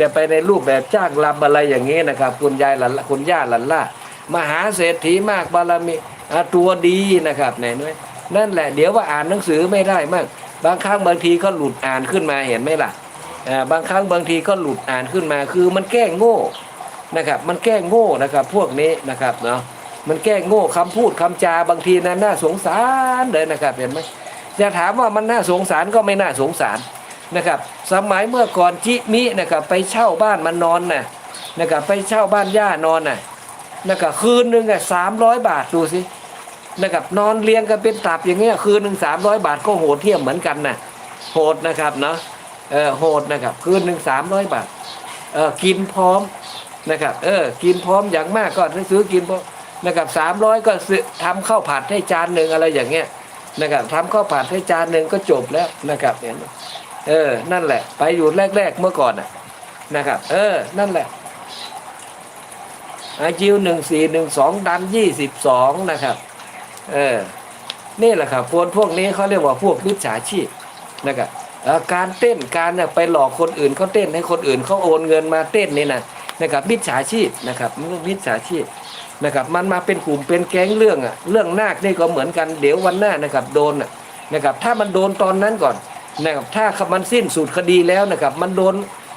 จะไปในรูปแบบจ้างลำอะไรอย่างนี้นะครับ คุณยายหลันคุณย่าหลันล่ามหาเศรษฐีมากบารมีตัวดีนะครับไหนน้อยนั่นแหละเดี๋ยวว่าอ่านหนังสือไม่ได้มั่งบางครั้งบางทีก็หลุดอ่านขึ้นมาเห็นไหมล่ะบางครั้งบางทีก็หลุดอ่านขึ้นมา คือมันแก้งโง่นะครับ มันแก้งโง่นะครับ พวกนี้นะครับเนาะมันแก้งโง่คำพูดคำจาบางทีนั้นน่าสงสารเลยนะครับเห็นไหมจะถามว่ามันน่าสงสารก็ไม่น่าสงสาร นะครับ สมัยเมื่อก่อนจิมินะครับไปเช่าบ้านมานอนนะนะครับไปเช่าบ้านย่านอนนะนะครับคืนหนึ่งอะสามร้อยบาทดูสินะครับนอนเรียงกันเป็นตับอย่างเงี้ยคืนหนึ่งสามร้อยบาทก็โหดเทียมเหมือนกันนะโหดนะครับเนาะเออโหดนะครับคืนหนึ่งสามร้อยบาทเออกินพร้อมนะครับเออกินพร้อมอย่างมากก็ซื้อกินพร้อมนะครับสามร้อยก็ซื้อทำข้าวผัดให้จานหนึ่งอะไรอย่างเงี้ยนะครับทำข้าวผัดให้จานหนึ่งก็จบแล้วนะครับเนไหม เออ นั่นแหละ ไปอยู่แรก ๆ เมื่อก่อนนะนะครับ เออ นั่นแหละอาจิวหนึ่งสี่หนึ่งสองดันยี่สิบสองนะครับ เออ นี่แหละครับคนพวกนี้เขาเรียกว่าพวกมิจฉาชีพนะครับการเต้นการเนี่ยไปหลอกคนอื่นเขาเต้นให้คนอื่นเขาโอนเงินมาเต้นนี่นะนะครับมิจฉาชีพนะครับมันมิจฉาชีพนะครับมันมาเป็นกลุ่มเป็นแก๊งเรื่องอะเรื่องนาคนี่ก็เหมือนกันเดี๋ยววันหน้านะครับโดนนะครับถ้ามันโดนตอนนั้นก่อน นะครับถ้ามันสิ้นสุดคดีแล้วนะครับ มันโดน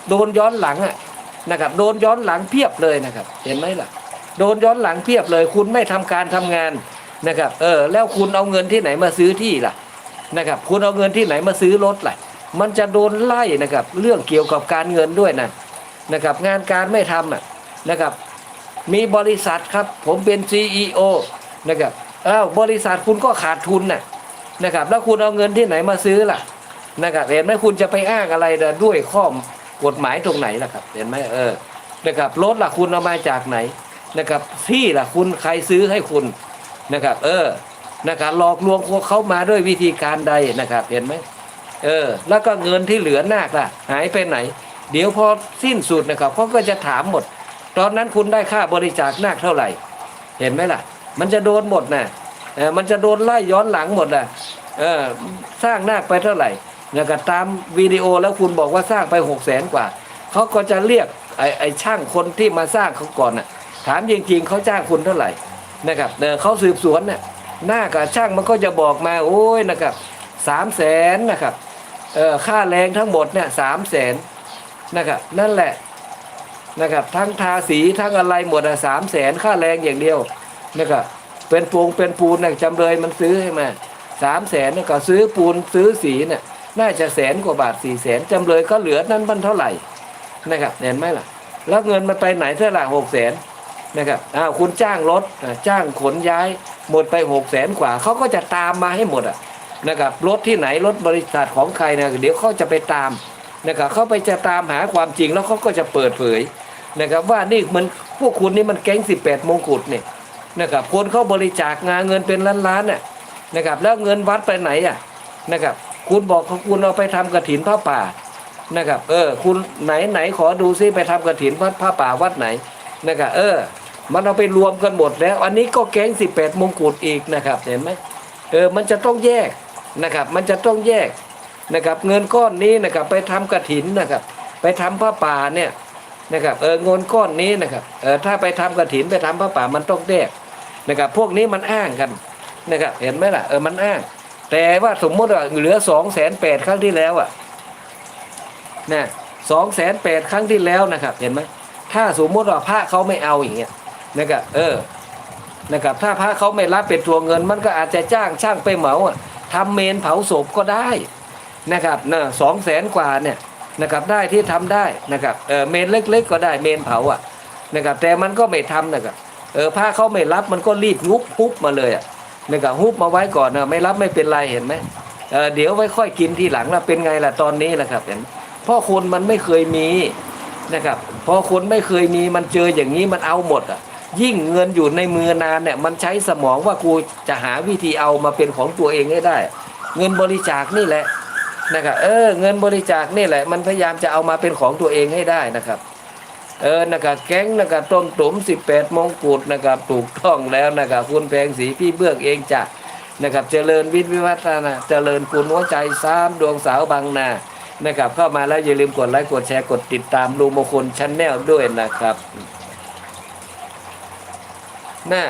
โดนย้อนหลังอะนะครับ โดนย้อนหลังเพียบเลยนะครับ เห็นไหมล่ะ โดนย้อนหลังเพียบเลย คุณไม่ทำการทำงานนะครับ เออ แล้วคุณเอาเงินที่ไหนมาซื้อที่ล่ะนะครับ คุณเอาเงินที่ไหนมาซื้อรถล่ะ มันจะโดนไล่นะครับ เรื่องเกี่ยวกับการเงินด้วยนะนะครับ งานการไม่ทำอะนะครับ มีบริษัทครับ ผมเป็น CEO นะครับอ้าวบริษัทคุณก็ขาดทุนน่ะนะครับ แล้วคุณเอาเงินที่ไหนมาซื้อล่ะ นะครับเห็นไหมคุณจะไปอ้างอะไรนะด้วยข้อกฎหมายตรงไหนล่ะครับ เห็นไหมเออนะครับรถล่ะคุณเอามาจากไหนนะครับที่ล่ะคุณใครซื้อให้คุณนะครับ เออนะครับหลอกลวงพวกเขามาด้วยวิธีการใดนะครับ เห็นไหมเออ แล้วก็เงินที่เหลือนาคล่ะ หายไปไหน เดี๋ยวพอสิ้นสุดนะครับเขาก็จะถามหมด ตอนนั้นคุณได้ค่าบริจาคนาคเท่าไหร่ เห็นไหมล่ะ มันจะโดนหมดนะเออมันจะโดนไล่ย้อนหลังหมดนะเออ สร้างนาคไปเท่าไหร่ นะครับตามวิดีโอแล้วคุณบอกว่าสร้างไปหกแสนกว่าเขาก็จะเรียกไอ้ไอ้ช่างคนที่มาสร้างเขาก่อนน่ะถามจริงๆเขาจ้างคุณเท่าไหร่นะครับเออเขาสืบสวนเนี่ยหน้ากับช่างมันก็จะบอกมาโอ้ยนะครับสามแสนนะครับเออค่าแรงทั้งหมดเนี่ยสามแสนนะครับนั่นแหละนะครับทั้งทาสีทั้งอะไรหมดอะสามแสนค่าแรงอย่างเดียวนะครับเป็นปูงเป็นปูนเนี่ยจำเลยมันซื้อให้มาสามแสนนี่ยก็ซื้อปูนซื้อสีเนี่ย น่าจะแสนกว่าบาทสี่แสนจำเลยก็เหลือนั้นมันเท่าไหร่นะครับเห็นไหมล่ะ แล้วเงินมันไปไหนเท่าไหร่หกแสนนะครับอ้าวคุณจ้างรถจ้างขนย้ายหมดไปหกแสนกว่าเขาก็จะตามมาให้หมดอะนะครับรถที่ไหนรถบริษัทของใครนะเดี๋ยวเขาจะไปตามนะครับเขาไปจะตามหาความจริงแล้วเขาก็จะเปิดเผยนะครับว่านี่มันพวกคุณนี่มันแก๊งสิบแปดมงกุฎเนี่ยนะครับคนเขาบริจาคงานเงินเป็นล้านล้านๆน่ะนะครับแล้วเงินวัดไปไหนอะนะครับ คุณบอกเขาคุณเอาไปทำกระถินผ้าป่านะครับ เออ คุณไหนไหนขอดูซิไปทำกระถินวัดผ้าป่าวัดไหนนะครับเออ มันเอาไปรวมกันหมดแล้ว อันนี้ก็แก๊งสิบแปดมงกุฎอีกนะครับเห็นไหมเออมันจะต้องแยกนะครับ มันจะต้องแยกนะครับ เงินก้อนนี้นะครับ ไปทำกระถินนะครับ ไปทำผ้าป่าเนี่ยนะครับเออเงินก้อนนี้นะครับเออถ้าไปทำกระถินไปทำผ้าป่ามันต้องแยกนะครับ พวกนี้มันอ้างกันนะครับ เห็นไหมล่ะเออมันอ้าง แต่ว่าสมมติว่าเหลือสองแสนแปดครั้งที่แล้วอะนะสองแสนแปดครั้งที่แล้วนะครับ เห็นไหมถ้าสมมติว่าพระเขาไม่เอาอย่างเงี้ยนะครับเออนะครับถ้าพระเขาไม่รับเป็นตัวเงิน มันก็อาจจะจ้างช่างไปเหมาอะทำเมนเผาศพก็ได้นะครับนะสองแสนกว่าเนี่ยนะครับได้ที่ทำได้นะครับเออเมนเล็ก ๆ ก็ได้เมนเผาอะนะครับแต่มันก็ไม่ทำนะครับเออพระเขาไม่รับมันก็รีบงุบปุ๊บมาเลยอะ นะครับฮุบมาไว้ก่อนนะไม่รับไม่เป็นไรเห็นไหมเเดี๋ยวไว้ค่อยกินทีหลังละเป็นไงล่ะตอนนี้แหละครับเห็นพราะคนมันไม่เคยมีนะครับพอคนไม่เคยมีมันเจออย่างนี้มันเอาหมดอะยิ่งเงินอยู่ในมือนานเนี่ยมันใช้สมองว่ากูจะหาวิธีเอามาเป็นของตัวเองให้ได้ เงินบริจาคนี่แหละนะครับเออเงินบริจาคนี่แหละ มันพยายามจะเอามาเป็นของตัวเองให้ได้นะครับ เออนะครับแก๊งนะครับต้มตุ๋มสิบแปดมงกุฎนะครับถูกต้องแล้วนะครับคุณแพงสีพี่เบื้องเองจ้ะนะครับเจริญวิทย์วิวัฒนาเจริญคุณหัวใจสามดวงสาวบางนานะครับเข้ามาแล้วอย่าลืมกดไลค์กดแชร์กดติดตามลุงมงคลชั้นแนลด้วยนะครับน่า